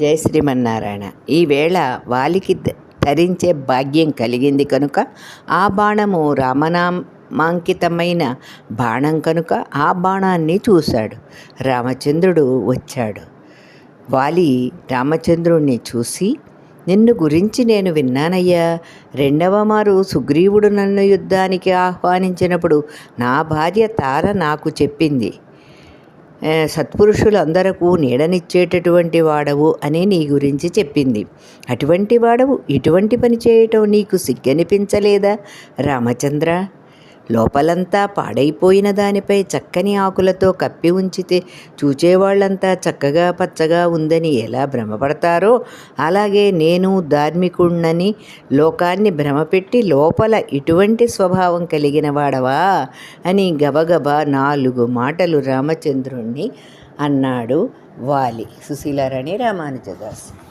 జయ శ్రీమన్నారాయణ. ఈవేళ వాలికి ధరించే భాగ్యం కలిగింది కనుక ఆ బాణము రామనామాంకితమైన బాణం కనుక ఆ బాణాన్ని చూశాడు. రామచంద్రుడు వచ్చాడు. వాలి రామచంద్రుణ్ణి చూసి నిన్ను గురించి నేను విన్నానయ్యా. రెండవ మారు సుగ్రీవుడు నన్ను యుద్ధానికి ఆహ్వానించినప్పుడు నా భార్య తార నాకు చెప్పింది. సత్పురుషులందరకు నీడనిచ్చేటటువంటి వాడవు అని నీ గురించి చెప్పింది. అటువంటి వాడవు ఇటువంటి పని చేయటం నీకు సిగ్గనిపించలేదా రామచంద్ర? లోపలంతా పాడైపోయిన దానిపై చక్కని ఆకులతో కప్పి ఉంచితే చూచేవాళ్ళంతా చక్కగా పచ్చగా ఉందని ఎలా భ్రమపడతారో అలాగే నేను ధార్మికుణ్ణని లోకాన్ని భ్రమపెట్టి లోపల ఇటువంటి స్వభావం కలిగిన వాడవా అని గబగబా నాలుగు మాటలు రామచంద్రుణ్ణి అన్నాడు వాలి సుశీలారాణి రామానుజదాస్.